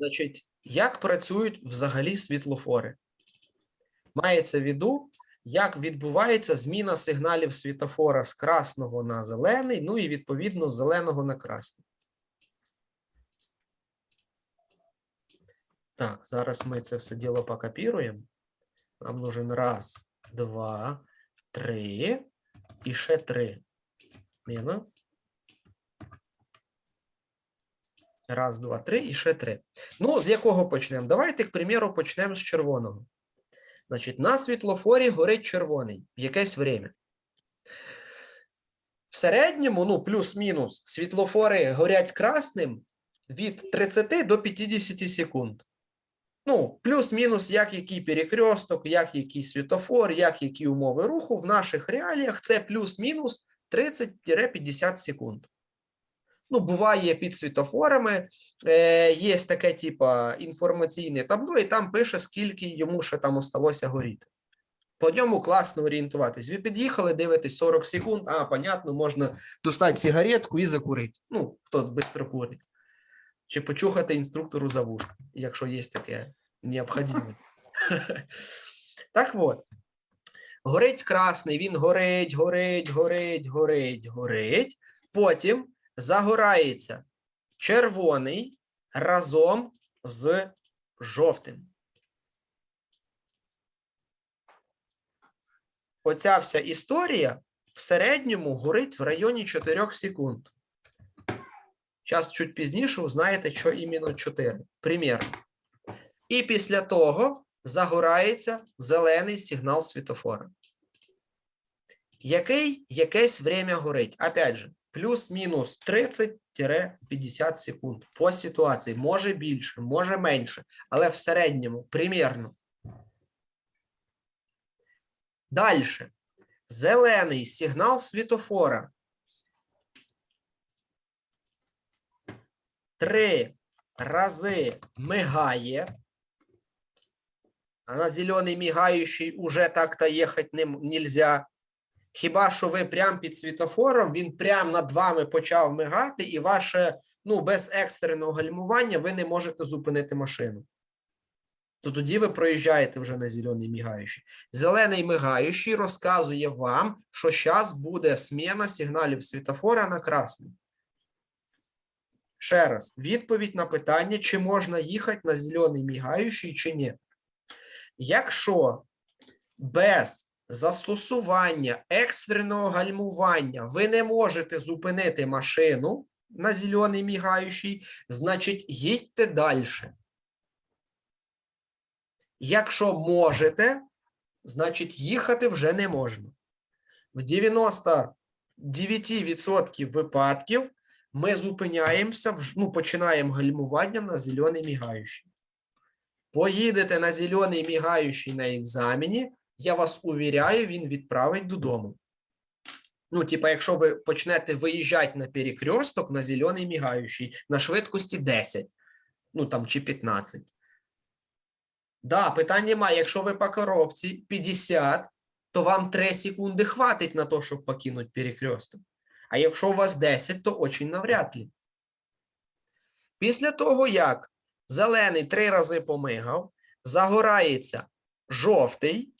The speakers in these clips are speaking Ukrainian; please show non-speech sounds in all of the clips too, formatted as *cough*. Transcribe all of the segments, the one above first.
Значить, як працюють взагалі світлофори? Мається в виду, як відбувається зміна сигналів світлофора з красного на зелений, ну і відповідно з зеленого на красний. Так, зараз ми це все діло покопіруємо. Нам нужен раз, два, три і ще три. Міна. Раз, два, три і ще три. Ну, з якого почнемо? Давайте, к примеру, почнемо з червоного. Значить, на світлофорі горить червоний в якесь время. В середньому, ну, плюс-мінус, світлофори горять красним від 30 до 50 секунд. Ну, плюс-мінус, як який перекресток, як який світофор, як які умови руху в наших реаліях це плюс-мінус 30-50 секунд. Ну, буває під світофорами, е, є таке, типа, інформаційне табло, і там пише, скільки йому ще там осталося горіти. По ньому класно орієнтуватись. Ви під'їхали, дивитесь 40 секунд, а, понятно, можна достати сигаретку і закурити. Ну, хто швидко курить. Чи почухати інструктору за вушку, якщо є таке необхідне. *laughs* Так от. Горить красний, він горить, горить, горить, горить, горить. Потім загорається червоний разом з жовтим. Оця вся історія в середньому горить в районі 4 секунд. Зараз чуть пізніше узнаєте, що іменно 4. Примір. І після того загорається зелений сигнал світофора. Який якесь время горить? Опять же, плюс-мінус 30-50 секунд по ситуації. Може більше, може менше, але в середньому примірно. Далі. Зелений сигнал світофора. Три рази мигає. А на зелений мігаючий уже так-то м- нельзя. Хіба що ви прямо під світофором, він прямо над вами почав мигати, і ваше, ну, без екстреного гальмування ви не можете зупинити машину. То тоді ви проїжджаєте вже на зелений мігаючий. Зелений мигаючий розказує вам, що зараз буде зміна сигналів світофора на красний. Ще раз, відповідь на питання, чи можна їхати на зелений мігаючий, чи ні. Якщо без застосування екстреного гальмування ви не можете зупинити машину на зелений мігаючий, значить їдьте далі. Якщо можете, значить їхати вже не можна. В 99% випадків ми зупиняємося, ну, починаємо гальмування на зелений мігаючий. Поїдете на зелений мігаючий на екзамені, я вас увіряю, він відправить додому. Ну, типа, якщо ви почнете виїжджати на перекресток на зелений мігаючий на швидкості 10, ну там чи 15. Да, питань немає. Якщо ви по коробці 50, то вам 3 секунди хватить на те, щоб покинути перекресток. А якщо у вас 10, то очень навряд ли. Після того, як зелений три рази помигав, загорається жовтий,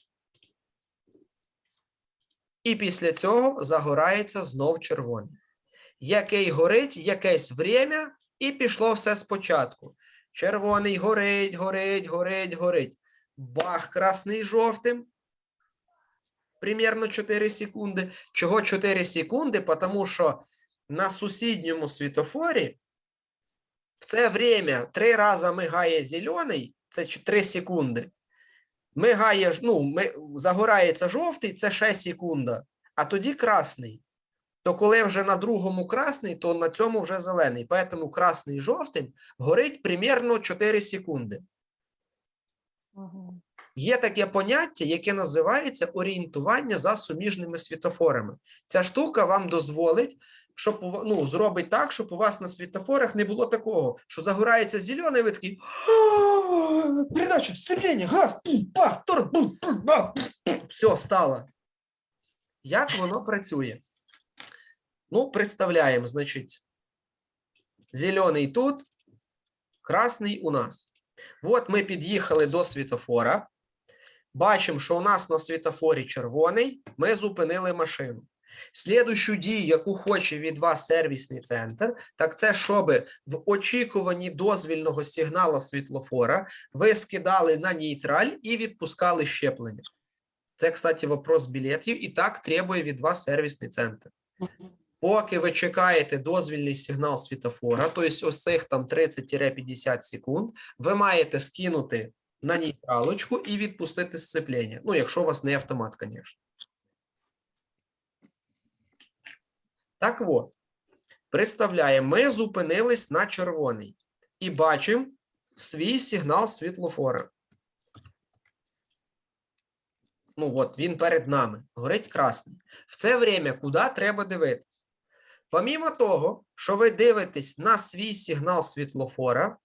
і після цього загорається знов червоний. Який горить якесь время, і пішло все спочатку. Червоний горить, горить, горить, горить. Бах, красний жовтим. Примерно 4 секунди. Чого 4 секунди? Тому що на сусідньому світофорі в це время три рази мигає зелений, це 3 секунди. Мигає, ну, ми, загорається жовтий, це 6 секунда, а тоді красний. То коли вже на другому красний, то на цьому вже зелений. Поэтому красний і жовтим горить примерно 4 секунди. Мгм. Є таке поняття, яке називається орієнтування за суміжними світофорами. Ця штука вам дозволить, щоб ну, зробить так, щоб у вас на світофорах не було такого, що загорається зелений, ви такий «А, передача, сцеплення, газ, пах, тор, бу, пу, ба, пу, пу». все стало. Як воно працює? Ну, представляємо, значить, зелений тут, Красний у нас. От ми під'їхали до світофора. Бачимо, що у нас на світофорі червоний. Ми зупинили машину. Слідущу дію, яку хоче від вас сервісний центр, так це, щоб в очікуванні дозвільного сигналу світлофора ви скидали на нейтраль і відпускали щеплення. Це, кстати, вопрос білетів, і так требує від вас сервісний центр. Поки ви чекаєте дозвільний сигнал світофора, тобто ось цих там 30-50 секунд, ви маєте скинути на нейтралочку і відпустити сцеплення. Ну, якщо у вас не автомат, звісно. Так от, представляємо, ми зупинились на червоний і бачимо свій сигнал світлофора. Ну, от він перед нами, горить красний. В це время куди треба дивитись? Помімо того, що ви дивитесь на свій сигнал світлофора,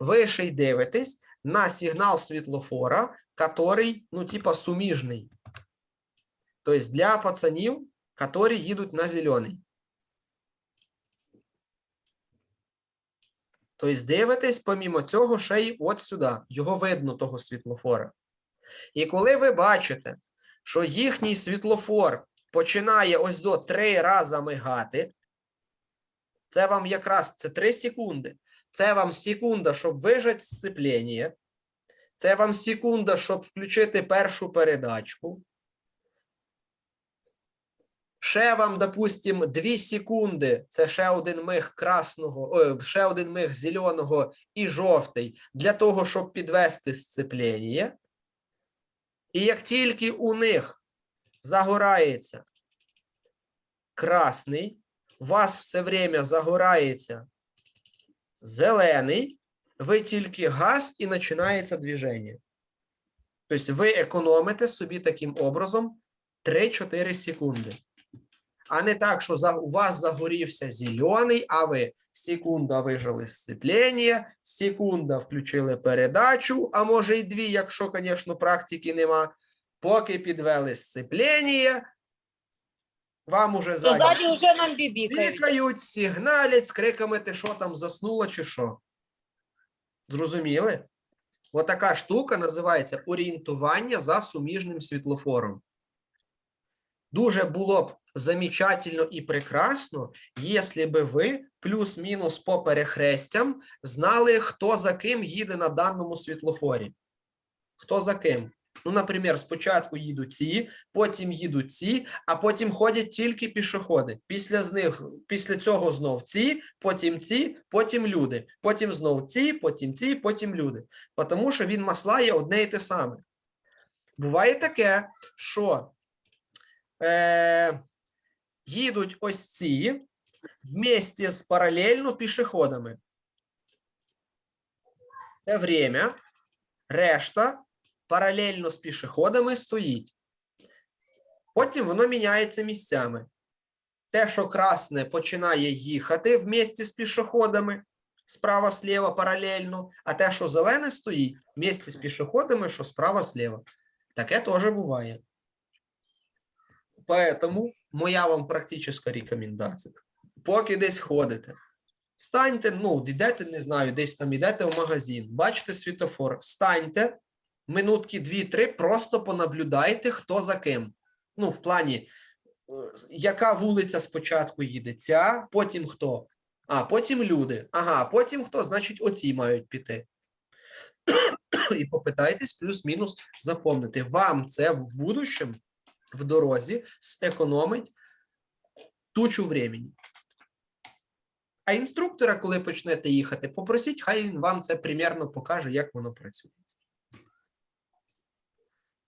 ви ще й дивитесь на сигнал світлофора, який, ну, типа, суміжний. Тобто для пацанів, які їдуть на зелений. Тобто дивитесь, помімо цього, ще й от сюди. Його видно, того світлофора. І коли ви бачите, що їхній світлофор починає ось до три рази мигати, це вам якраз це 3 секунди. Це вам секунда, щоб вижати сцеплення. Це вам секунда, щоб включити першу передачку. Ще вам, допустим, 2 секунди. Це ще один миг красного, о, ще один миг зеленого і жовтий для того, щоб підвести сцеплення. І як тільки у них загорається красний, у вас все время загорається зелений, ви тільки газ і починається движення. Тобто ви економите собі таким образом 3-4 секунди. А не так, що за, у вас загорівся зелений, а ви секунда вижили сцеплення, секунда включили передачу, а може й дві, якщо, звісно, практики нема. Поки підвели сцеплення, вам уже ззаді ззаді вже нам бібікають. Сигналять з криками, ти що там заснула чи що. Зрозуміли? Отака штука називається орієнтування за суміжним світлофором. Дуже було б замечательно і прекрасно, якщо би ви плюс-мінус по перехрестям знали, хто за ким їде на даному світлофорі. Хто за ким? Ну, наприклад, спочатку їдуть ці, потім їдуть ці, а потім ходять тільки пішоходи. Після з них, після цього знов ці, потім ці, потім люди. Потім знов ці, потім ці, потім люди. Тому що він маслає одне і те саме. Буває таке, що е, їдуть ось ці вместе з паралельно пішоходами. Це время, решта паралельно з пішоходами стоїть. Потім воно міняється місцями. Те, що красне починає їхати вместе з пішоходами справа-сліва паралельно, а те, що зелене стоїть вместе з пішоходами, що справа-сліва. Таке теж буває. Поэтому моя вам практична рекомендація. Поки десь ходите, станьте, ну, йдете, не знаю, десь там йдете в магазин, бачите світофор, станьте, минутки 2-3, просто понаблюдайте, хто за ким. Ну, в плані, е, яка вулиця спочатку їде, ця, потім хто. А, потім люди. Ага, потім хто, значить, оці мають піти. І попитайтесь плюс-мінус запомнити. Вам це в будущем, в дорозі, зекономить тучу времени. А інструктора, коли почнете їхати, попросіть, хай він вам це примірно покаже, як воно працює.